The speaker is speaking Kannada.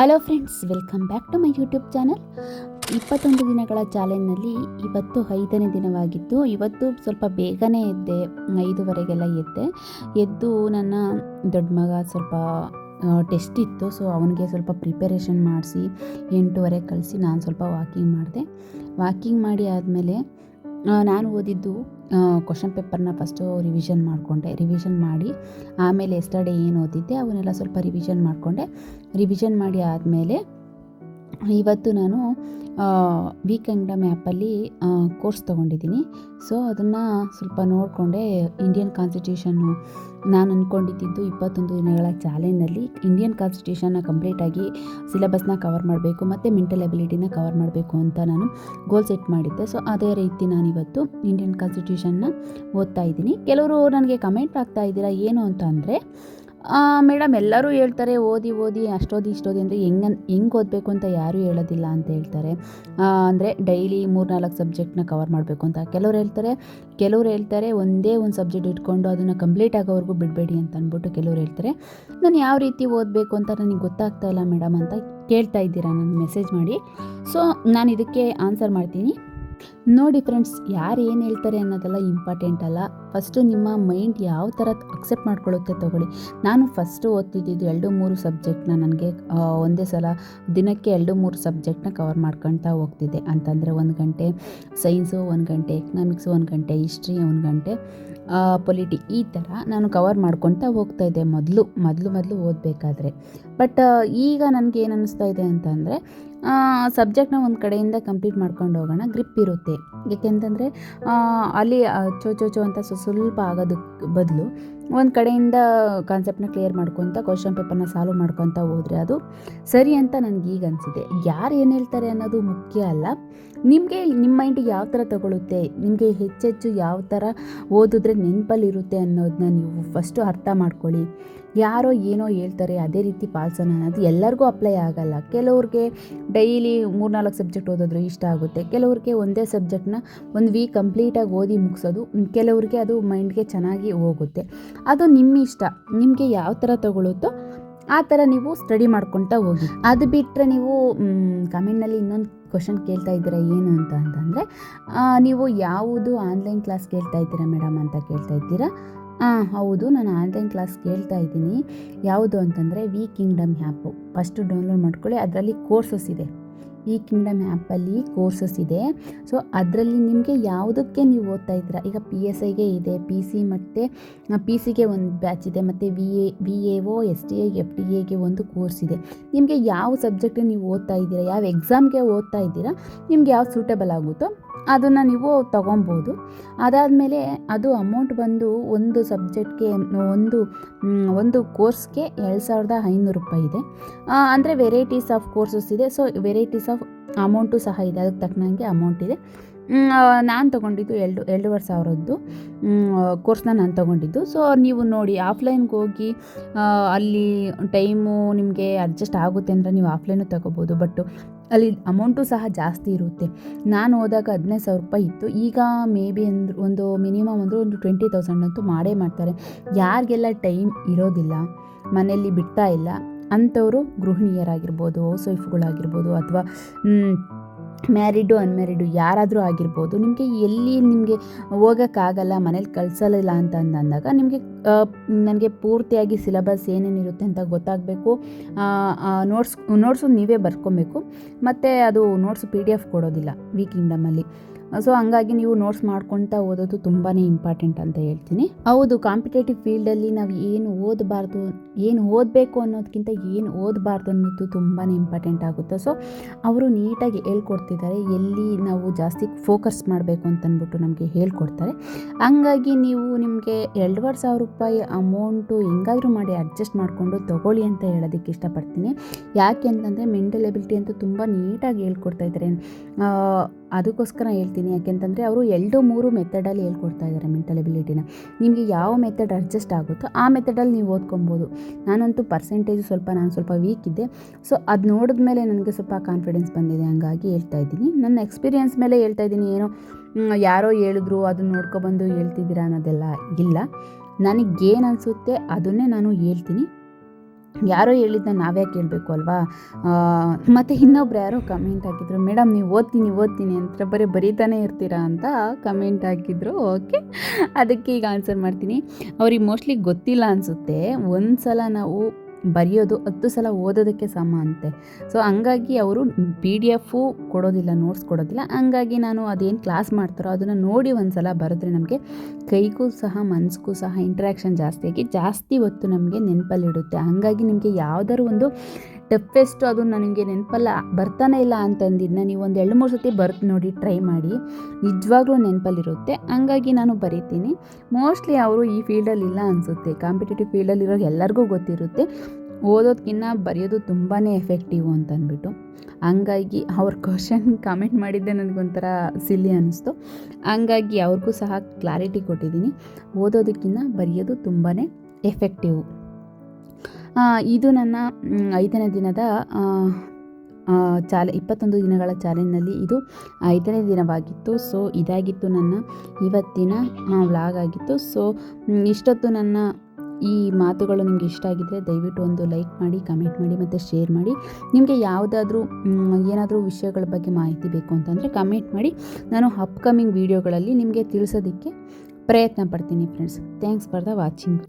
Hello friends welcome back to my YouTube channel ಇಪ್ಪತ್ತೊಂದು ದಿನಗಳ ಚಾಲೆಂಜ್ನಲ್ಲಿ ಇವತ್ತು ಐದನೇ ದಿನವಾಗಿತ್ತು. ಇವತ್ತು ಸ್ವಲ್ಪ ಬೇಗನೆ ಎದ್ದೆ, ಐದುವರೆಗೆಲ್ಲ ಎದ್ದೆ. ಎದ್ದು ನನ್ನ ದೊಡ್ಡ ಮಗ ಸ್ವಲ್ಪ ಟೆಸ್ಟ್ ಇತ್ತು. ಸೊ ಅವನಿಗೆ ಸ್ವಲ್ಪ ಪ್ರಿಪರೇಷನ್ ಮಾಡಿಸಿ ಎಂಟೂವರೆಗೆ ಕಳಿಸಿ ನಾನು ಸ್ವಲ್ಪ ವಾಕಿಂಗ್ ಮಾಡಿದೆ. ವಾಕಿಂಗ್ ಮಾಡಿ ಆದಮೇಲೆ ನಾನು ಓದಿದ್ದು ಕ್ವಶನ್ ಪೇಪರ್ನ ಫಸ್ಟು ರಿವಿಷನ್ ಮಾಡಿಕೊಂಡೆ. ರಿವಿಷನ್ ಮಾಡಿ ಆಮೇಲೆ ಎಸ್ಟರ್ಡೇ ಏನು ಓದಿದ್ದೆ, ಅವನ್ನೆಲ್ಲ ಸ್ವಲ್ಪ ರಿವಿಷನ್ ಮಾಡಿಕೊಂಡೆ. ರಿವಿಷನ್ ಮಾಡಿ ಆದಮೇಲೆ ಇವತ್ತು ನಾನು ವಿ ಮ್ಯಾಪಲ್ಲಿ ಕೋರ್ಸ್ ತೊಗೊಂಡಿದ್ದೀನಿ. ಸೊ, ಅದನ್ನು ಸ್ವಲ್ಪ ನೋಡಿಕೊಂಡೆ ಇಂಡಿಯನ್ ಕಾನ್ಸ್ಟಿಟ್ಯೂಷನ್ನು ನಾನು ಅಂದ್ಕೊಂಡಿದ್ದು ಇಪ್ಪತ್ತೊಂದು ದಿನಗಳ ಚಾಲೆಂಜ್ನಲ್ಲಿ ಇಂಡಿಯನ್ ಕಾನ್ಸ್ಟಿಟ್ಯೂಷನ್ನ ಕಂಪ್ಲೀಟಾಗಿ ಸಿಲೆಬಸ್ನ ಕವರ್ ಮಾಡಬೇಕು, ಮತ್ತು ಮೆಂಟಲ್ ಎಬಿಲಿಟಿನ ಕವರ್ ಮಾಡಬೇಕು ಅಂತ ನಾನು ಗೋಲ್ ಸೆಟ್ ಮಾಡಿದ್ದೆ. ಸೊ, ಅದೇ ರೀತಿ ನಾನಿವತ್ತು ಇಂಡಿಯನ್ ಕಾನ್ಸ್ಟಿಟ್ಯೂಷನ್ನ ಓದ್ತಾ ಇದ್ದೀನಿ. ಕೆಲವರು ನನಗೆ ಕಮೆಂಟ್ ಆಗ್ತಾ ಇದ್ದೀರಾ, ಏನು ಅಂತ ಅಂದರೆ ಮೇಡಮ್, ಎಲ್ಲರೂ ಹೇಳ್ತಾರೆ, ಓದಿ ಓದಿ, ಅಷ್ಟೋದಿ, ಇಷ್ಟೋದಿ ಅಂದರೆ ಹೆಂಗೆ ಹೆಂಗೆ ಓದಬೇಕು ಅಂತ ಯಾರೂ ಹೇಳೋದಿಲ್ಲ ಅಂತ ಹೇಳ್ತಾರೆ. ಅಂದರೆ ಡೈಲಿ ಮೂರು ನಾಲ್ಕು ಸಬ್ಜೆಕ್ಟ್ನ ಕವರ್ ಮಾಡಬೇಕು ಅಂತ ಕೆಲವ್ರು ಹೇಳ್ತಾರೆ. ಕೆಲವ್ರು ಹೇಳ್ತಾರೆ, ಒಂದೇ ಒಂದು ಸಬ್ಜೆಕ್ಟ್ ಇಟ್ಕೊಂಡು ಅದನ್ನು ಕಂಪ್ಲೀಟ್ ಆಗೋವರೆಗೂ ಬಿಡಬೇಡಿ ಅಂತ ಅಂದ್ಬಿಟ್ಟು ಕೆಲವ್ರು ಹೇಳ್ತಾರೆ. ನಾನು ಯಾವ ರೀತಿ ಓದಬೇಕು ಅಂತ ನನಗೆ ಗೊತ್ತಾಗ್ತಾ ಇಲ್ಲ ಮೇಡಮ್ ಅಂತ ಕೇಳ್ತಾ ಇದ್ದೀರಾ ನನ್ನ ಮೆಸೇಜ್ ಮಾಡಿ. ಸೊ, ನಾನು ಇದಕ್ಕೆ ಆನ್ಸರ್ ಮಾಡ್ತೀನಿ. ನೋಡಿ ಫ್ರೆಂಡ್ಸ್ ಯಾರು ಏನು ಹೇಳ್ತಾರೆ ಅನ್ನೋದೆಲ್ಲ ಇಂಪಾರ್ಟೆಂಟ್ ಅಲ್ಲ. ಫಸ್ಟು ನಿಮ್ಮ ಮೈಂಡ್ ಯಾವ ಥರ ಅಕ್ಸೆಪ್ಟ್ ಮಾಡ್ಕೊಳ್ಳುತ್ತೆ ತೊಗೊಳ್ಳಿ. ನಾನು ಫಸ್ಟು ಓದ್ತಿದ್ದಿದ್ದು ಎರಡು ಮೂರು ಸಬ್ಜೆಕ್ಟ್ನ ನನಗೆ ಒಂದೇ ಸಲ ದಿನಕ್ಕೆ ಎರಡು ಮೂರು ಸಬ್ಜೆಕ್ಟ್ನ ಕವರ್ ಮಾಡ್ಕೊಳ್ತಾ ಹೋಗ್ತಿದ್ದೆ. ಅಂತಂದರೆ ಒಂದು ಗಂಟೆ ಸೈನ್ಸು ಒಂದು ಗಂಟೆ ಎಕನಾಮಿಕ್ಸು ಒಂದು ಗಂಟೆ ಹಿಸ್ಟ್ರಿ ಒಂದು ಗಂಟೆ ಪೊಲಿಟಿ ಈ ಥರ ನಾನು ಕವರ್ ಮಾಡ್ಕೊಳ್ತಾ ಹೋಗ್ತಾ ಇದ್ದೆ ಮೊದಲು ಮೊದಲು ಮೊದಲು ಓದಬೇಕಾದ್ರೆ. ಬಟ್ ಈಗ ನನಗೆ ಏನು ಅನ್ನಿಸ್ತಾ ಇದೆ ಅಂತಂದರೆ ಸಬ್ಜೆಕ್ಟ್ನ ಒಂದು ಕಡೆಯಿಂದ ಕಂಪ್ಲೀಟ್ ಮಾಡ್ಕೊಂಡು ಹೋಗೋಣ. ಗ್ರಿಪ್ ಇರುತ್ತೆ. ಏಕೆಂತಂದರೆ ಅಲ್ಲಿ ಚೋ ಚೋ ಚೋ ಅಂತ ಸ್ವಲ್ಪ ಆಗೋದಕ್ಕೆ ಬದಲು ಒಂದು ಕಡೆಯಿಂದ ಕಾನ್ಸೆಪ್ಟನ್ನ ಕ್ಲಿಯರ್ ಮಾಡ್ಕೊತ ಕ್ವಶನ್ ಪೇಪರ್ನ ಸಾಲ್ವ್ ಮಾಡ್ಕೊತ ಹೋದರೆ ಅದು ಸರಿ ಅಂತ ನನಗೆ ಈಗ ಅನಿಸಿದೆ. ಯಾರು ಏನು ಹೇಳ್ತಾರೆ ಅನ್ನೋದು ಮುಖ್ಯ ಅಲ್ಲ. ನಿಮಗೆ ನಿಮ್ಮ ಮೈಂಡಿಗೆ ಯಾವ ಥರ ತಗೊಳುತ್ತೆ, ನಿಮಗೆ ಹೆಚ್ಚೆಚ್ಚು ಯಾವ ಥರ ಓದಿದ್ರೆ ನೆನಪಲ್ಲಿರುತ್ತೆ ಅನ್ನೋದನ್ನ ನೀವು ಫಸ್ಟು ಅರ್ಥ ಮಾಡ್ಕೊಳ್ಳಿ. ಯಾರೋ ಏನೋ ಹೇಳ್ತಾರೆ, ಅದೇ ರೀತಿ ಪಾಲ್ಸೋಣ ಅನ್ನೋದು ಎಲ್ಲರಿಗೂ ಅಪ್ಲೈ ಆಗಲ್ಲ. ಕೆಲವ್ರಿಗೆ ಡೈಲಿ ಮೂರ್ನಾಲ್ಕು ಸಬ್ಜೆಕ್ಟ್ ಓದಿದ್ರೆ ಇಷ್ಟ ಆಗುತ್ತೆ. ಕೆಲವ್ರಿಗೆ ಒಂದೇ ಸಬ್ಜೆಕ್ಟ್ನ ಒಂದು ವೀಕ್ ಕಂಪ್ಲೀಟಾಗಿ ಓದಿ ಮುಗಿಸೋದು, ಕೆಲವ್ರಿಗೆ ಅದು ಮೈಂಡ್ಗೆ ಚೆನ್ನಾಗಿ ಹೋಗುತ್ತೆ. ಅದು ನಿಮ್ಮ ಇಷ್ಟ ನಿಮಗೆ ಯಾವ ಥರ ತಗೊಳುತ್ತೋ ಆ ಥರ ನೀವು ಸ್ಟಡಿ ಮಾಡ್ಕೊತಾ ಹೋಗಿ. ಅದು ಬಿಟ್ಟರೆ ನೀವು ಕಮೆಂಟ್ನಲ್ಲಿ ಇನ್ನೊಂದು ಕ್ವಶನ್ ಕೇಳ್ತಾ ಇದ್ದೀರಾ ಏನು ಅಂತ ಅಂತಂದರೆ ನೀವು ಯಾವುದು ಆನ್ಲೈನ್ ಕ್ಲಾಸ್ ಕೇಳ್ತಾ ಇದ್ದೀರಾ ಮೇಡಮ್ ಅಂತ ಕೇಳ್ತಾ ಇದ್ದೀರಾ? ಹಾಂ ಹೌದು, ನಾನು ಆನ್ಲೈನ್ ಕ್ಲಾಸ್ ಕೇಳ್ತಾ ಇದ್ದೀನಿ. ಯಾವುದು ಅಂತಂದರೆ V kingdom app first download ಮಾಡ್ಕೊಳ್ಳಿ. ಅದರಲ್ಲಿ ಕೋರ್ಸಸ್ ಇದೆ. ಈ ಕಿಂಗ್ಡಮ್ ಆ್ಯಪಲ್ಲಿ ಕೋರ್ಸಸ್ ಇದೆ. ಸೊ, ಅದರಲ್ಲಿ ನಿಮಗೆ ಯಾವುದಕ್ಕೆ ನೀವು ಓದ್ತಾ ಇದ್ದೀರಾ? ಈಗ ಪಿ ಎಸ್ ಐಗೆ ಇದೆ, ಪಿ ಸಿ ಮತ್ತು ಪಿ ಸಿಗೆ ಒಂದು ಬ್ಯಾಚ್ ಇದೆ, ಮತ್ತು V A V A O S T A, F D ಎಗೆ ಒಂದು ಕೋರ್ಸ್ ಇದೆ. ನಿಮಗೆ ಯಾವ ಸಬ್ಜೆಕ್ಟ್ ನೀವು ಓದ್ತಾ ಇದ್ದೀರಾ, ಯಾವ ಎಕ್ಸಾಮ್ಗೆ ಓದ್ತಾ ಇದ್ದೀರಾ, ನಿಮ್ಗೆ ಯಾವ್ದು ಸೂಟಬಲ್ ಆಗುತ್ತೋ ಅದನ್ನು ನೀವು ತೊಗೊಬೋದು. ಅದಾದಮೇಲೆ ಅದು ಅಮೌಂಟ್ ಬಂದು ಒಂದು ಸಬ್ಜೆಕ್ಟ್ಗೆ ಒಂದು ಒಂದು ಕೋರ್ಸ್ಗೆ ಎರಡು ಸಾವಿರದ ಐನೂರು ರೂಪಾಯಿ ಇದೆ. ಅಂದರೆ ವೆರೈಟೀಸ್ ಆಫ್ ಕೋರ್ಸಸ್ ಇದೆ. ಸೊ ವೆರೈಟೀಸ್ ಆಫ್ ಅಮೌಂಟು ಸಹ ಇದೆ. ಅದಕ್ಕೆ ತಕ್ಕನಂಗೆ ಅಮೌಂಟ್ ಇದೆ. ನಾನು ತೊಗೊಂಡಿದ್ದು ಎರಡು, ಎರಡೂವರೆ ಸಾವಿರದ್ದು. ಕೋರ್ಸ್ನ ನಾನು ತೊಗೊಂಡಿದ್ದು. ಸೊ ನೀವು ನೋಡಿ ಆಫ್ಲೈನ್ಗೆ ಹೋಗಿ ಅಲ್ಲಿ ಟೈಮು ನಿಮಗೆ ಅಡ್ಜಸ್ಟ್ ಆಗುತ್ತೆ ಅಂದರೆ ನೀವು ಆಫ್ಲೈನು ತೊಗೋಬೋದು. ಬಟ್ ಅಲ್ಲಿ ಅಮೌಂಟು ಸಹ ಜಾಸ್ತಿ ಇರುತ್ತೆ. ನಾನು ಹೋದಾಗ ಹದಿನೈದು ಸಾವಿರ ರೂಪಾಯಿ ಇತ್ತು. ಈಗ ಮೇ ಬಿ ಅಂದ್ರೆ ಒಂದು ಮಿನಿಮಮ್ ಅಂದರೆ ಒಂದು ಟ್ವೆಂಟಿ ತೌಸಂಡ್ ಅಂತೂ ಮಾಡೇ ಮಾಡ್ತಾರೆ. ಯಾರಿಗೆಲ್ಲ ಟೈಮ್ ಇರೋದಿಲ್ಲ, ಮನೆಯಲ್ಲಿ ಬಿಡ್ತಾ ಇಲ್ಲ, ಅಂಥವರು ಗೃಹಿಣಿಯರಾಗಿರ್ಬೋದು ಹೌಸ್ ವೈಫ್ಗಳಾಗಿರ್ಬೋದು ಅಥವಾ ಮ್ಯಾರಿಡು ಅನ್ಮ್ಯಾರಿಡು ಯಾರಾದರೂ ಆಗಿರ್ಬೋದು, ನಿಮಗೆ ಎಲ್ಲಿ ನಿಮಗೆ ಹೋಗೋಕ್ಕಾಗಲ್ಲ, ಮನೇಲಿ ಕಳಿಸಲಿಲ್ಲ ಅಂತ ಅಂದಾಗ ನಿಮಗೆ ನನಗೆ ಪೂರ್ತಿಯಾಗಿ ಸಿಲೆಬಸ್ ಏನೇನಿರುತ್ತೆ ಅಂತ ಗೊತ್ತಾಗಬೇಕು. ನೋಟ್ಸ್ ನೋಟ್ಸು ನೀವೇ ಬರ್ಕೊಬೇಕು. ಮತ್ತು ಅದು ನೋಟ್ಸ್ ಪಿ ಡಿ ಎಫ್ ಕೊಡೋದಿಲ್ಲ ವಿ ಕಿಂಗ್ಡಮಲ್ಲಿ ಸೊ ಹಂಗಾಗಿ ನೀವು ನೋಟ್ಸ್ ಮಾಡ್ಕೊತಾ ಓದೋದು ತುಂಬಾ ಇಂಪಾರ್ಟೆಂಟ್ ಅಂತ ಹೇಳ್ತೀನಿ. ಹೌದು ಕಾಂಪಿಟೇಟಿವ್ ಫೀಲ್ಡಲ್ಲಿ ನಾವು ಏನು ಓದಬಾರ್ದು, ಏನು ಓದಬೇಕು ಅನ್ನೋದಕ್ಕಿಂತ ಏನು ಓದಬಾರ್ದು ಅನ್ನೋದು ತುಂಬಾ ಇಂಪಾರ್ಟೆಂಟ್ ಆಗುತ್ತೆ. ಸೊ ಅವರು ನೀಟಾಗಿ ಹೇಳ್ಕೊಡ್ತಿದ್ದಾರೆ, ಎಲ್ಲಿ ನಾವು ಜಾಸ್ತಿ ಫೋಕಸ್ ಮಾಡಬೇಕು ಅಂತಂದ್ಬಿಟ್ಟು ನಮಗೆ ಹೇಳ್ಕೊಡ್ತಾರೆ. ಹಂಗಾಗಿ ನೀವು ನಿಮಗೆ ಎರಡುವರೆ ಸಾವಿರ ರೂಪಾಯಿ ಅಮೌಂಟು ಹೆಂಗಾದರೂ ಮಾಡಿ ಅಡ್ಜಸ್ಟ್ ಮಾಡಿಕೊಂಡು ತೊಗೊಳ್ಳಿ ಅಂತ ಹೇಳೋದಕ್ಕೆ ಇಷ್ಟಪಡ್ತೀನಿ. ಯಾಕೆ ಅಂತಂದರೆ ಮೆಂಟಲ್ ಎಬಿಲಿಟಿ ಅಂತೂ ತುಂಬ ನೀಟಾಗಿ ಹೇಳ್ಕೊಡ್ತಾ ಇದ್ದಾರೆ. ಅದಕ್ಕೋಸ್ಕರ ಹೇಳ್ತೀನಿ. ಯಾಕೆಂತಂದರೆ ಅವರು ಎರಡು ಮೂರು ಮೆಥಡಲ್ಲಿ ಹೇಳ್ಕೊಡ್ತಾ ಇದ್ದಾರೆ ಮೆಂಟಲ್ ಎಬಿಲಿಟಿನ ನಿಮಗೆ ಯಾವ ಮೆಥಡ್ ಅಡ್ಜಸ್ಟ್ ಆಗುತ್ತೋ ಆ ಮೆಥಡಲ್ಲಿ ನೀವು ಓದ್ಕೊಬೋದು. ನಾನಂತೂ ಪರ್ಸೆಂಟೇಜು ಸ್ವಲ್ಪ ನಾನು ಸ್ವಲ್ಪ ವೀಕ್ ಇದ್ದೆ. ಸೊ ಅದು ನೋಡಿದ ಮೇಲೆ ನನಗೆ ಸ್ವಲ್ಪ ಕಾನ್ಫಿಡೆನ್ಸ್ ಬಂದಿದೆ. ಹಂಗಾಗಿ ಹೇಳ್ತಾ ಇದ್ದೀನಿ. ನನ್ನ ಎಕ್ಸ್ಪೀರಿಯೆನ್ಸ್ ಮೇಲೆ ಹೇಳ್ತಾ ಇದ್ದೀನಿ. ಏನೋ ಯಾರೋ ಹೇಳಿದ್ರು ಅದನ್ನ ನೋಡ್ಕೊಬಂದು ಹೇಳ್ತಿದ್ದೀರಾ ಅನ್ನೋದೆಲ್ಲ ಇಲ್ಲ. ನನಗೇನು ಅನಿಸುತ್ತೆ ಅದನ್ನೇ ನಾನು ಹೇಳ್ತೀನಿ. ಯಾರೋ ಹೇಳಿದ್ನ ನಾವ್ಯಾಕೆ ಕೇಳಬೇಕು ಅಲ್ವಾ? ಮತ್ತು ಇನ್ನೊಬ್ರು ಯಾರೋ ಕಮೆಂಟ್ ಹಾಕಿದ್ರು, ಮೇಡಮ್, ನೀವು ಓದ್ತೀನಿ ಓದ್ತೀನಿ ಅಂತ ಬರೀ ಬರೀತಾನೆ ಇರ್ತೀರಾ ಅಂತ ಕಮೆಂಟ್ ಹಾಕಿದ್ರು ಓಕೆ ಅದಕ್ಕೆ ಈಗ ಆನ್ಸರ್ ಮಾಡ್ತೀನಿ. ಅವ್ರಿಗೆ ಮೋಸ್ಟ್ಲಿ ಗೊತ್ತಿಲ್ಲ ಅನಿಸುತ್ತೆ. ಒಂದು ಸಲ ನಾವು ಬರೆಯೋದು ಹತ್ತು ಸಲ ಓದೋದಕ್ಕೆ ಸಮ ಅಂತೆ. ಸೊ ಹಂಗಾಗಿ ಅವರು ಪಿ ಡಿ ಎಫು ಕೊಡೋದಿಲ್ಲ ನೋಟ್ಸ್ ಕೊಡೋದಿಲ್ಲ. ಹಂಗಾಗಿ ನಾನು ಅದೇನು ಕ್ಲಾಸ್ ಮಾಡ್ತಾರೋ ಅದನ್ನು ನೋಡಿ ಒಂದು ಸಲ ಬರೆದ್ರೆ ನಮಗೆ ಕೈಗೂ ಸಹ, ಮನಸ್ಗೂ ಸಹ ಇಂಟ್ರ್ಯಾಕ್ಷನ್ ಜಾಸ್ತಿಯಾಗಿ ಜಾಸ್ತಿ ಹೊತ್ತು ನಮಗೆ ನೆನಪಲ್ಲಿಡುತ್ತೆ. ಹಾಗಾಗಿ ನಿಮಗೆ ಯಾವುದಾದ್ರು ಒಂದು ಟಫೆಸ್ಟು ಅದು ನನಗೆ ನೆನಪಲ್ಲ, ಬರ್ತಾನೆ ಇಲ್ಲ ಅಂತಂದಿದ್ದನ್ನ ನೀವು ಒಂದು ಎರಡು ಮೂರು ಸತಿ ಬರ್ತು ನೋಡಿ ಟ್ರೈ ಮಾಡಿ, ನಿಜವಾಗ್ಲೂ ನೆನಪಲ್ಲಿರುತ್ತೆ. ಹಂಗಾಗಿ ನಾನು ಬರೀತೀನಿ. ಮೋಸ್ಟ್ಲಿ ಅವರು ಈ ಫೀಲ್ಡಲ್ಲಿ ಇಲ್ಲ ಅನಿಸುತ್ತೆ. ಕಾಂಪಿಟೇಟಿವ್ ಫೀಲ್ಡಲ್ಲಿರೋ ಎಲ್ಲರಿಗೂ ಗೊತ್ತಿರುತ್ತೆ. ಓದೋದಕ್ಕಿಂತ ಬರೆಯೋದು ತುಂಬಾ ಎಫೆಕ್ಟಿವ್ ಅಂತ ಅಂದ್ಬಿಟ್ಟು. ಹಂಗಾಗಿ ಅವ್ರ ಕ್ವಶನ್ ಕಾಮೆಂಟ್ ಮಾಡಿದ್ದೆ ನನಗೊಂಥರ ಸಿಲ್ಲಿ ಅನ್ನಿಸ್ತು ಹಂಗಾಗಿ ಅವ್ರಿಗೂ ಸಹ ಕ್ಲಾರಿಟಿ ಕೊಟ್ಟಿದ್ದೀನಿ ಓದೋದಕ್ಕಿಂತ ಬರೆಯೋದು ತುಂಬಾ ಎಫೆಕ್ಟಿವ್ ಇದು ನನ್ನ ಐದನೇ ದಿನದ ಚಾಲೆ, ಇಪ್ಪತ್ತೊಂದು ದಿನಗಳ ಚಾಲೆಂಜ್ನಲ್ಲಿ ಇದು ಐದನೇ ದಿನವಾಗಿತ್ತು. ಸೊ ಇದಾಗಿತ್ತು ನನ್ನ ಇವತ್ತಿನ ವ್ಲಾಗ್ ಆಗಿತ್ತು. ಸೊ ಇಷ್ಟೊತ್ತು ನನ್ನ ಈ ಮಾತುಗಳು ನಿಮಗೆ ಇಷ್ಟ ಆಗಿದ್ದರೆ ದಯವಿಟ್ಟು ಒಂದು ಲೈಕ್ ಮಾಡಿ, ಕಮೆಂಟ್ ಮಾಡಿ ಮತ್ತು ಶೇರ್ ಮಾಡಿ. ನಿಮಗೆ ಯಾವುದಾದ್ರೂ ಏನಾದರೂ ವಿಷಯಗಳ ಬಗ್ಗೆ ಮಾಹಿತಿ ಬೇಕು ಅಂತಂದರೆ ಕಮೆಂಟ್ ಮಾಡಿ. ನಾನು ಅಪ್ಕಮಿಂಗ್ ವೀಡಿಯೋಗಳಲ್ಲಿ ನಿಮಗೆ ತಿಳಿಸೋದಕ್ಕೆ ಪ್ರಯತ್ನ ಪಡ್ತೀನಿ friends thanks for the watching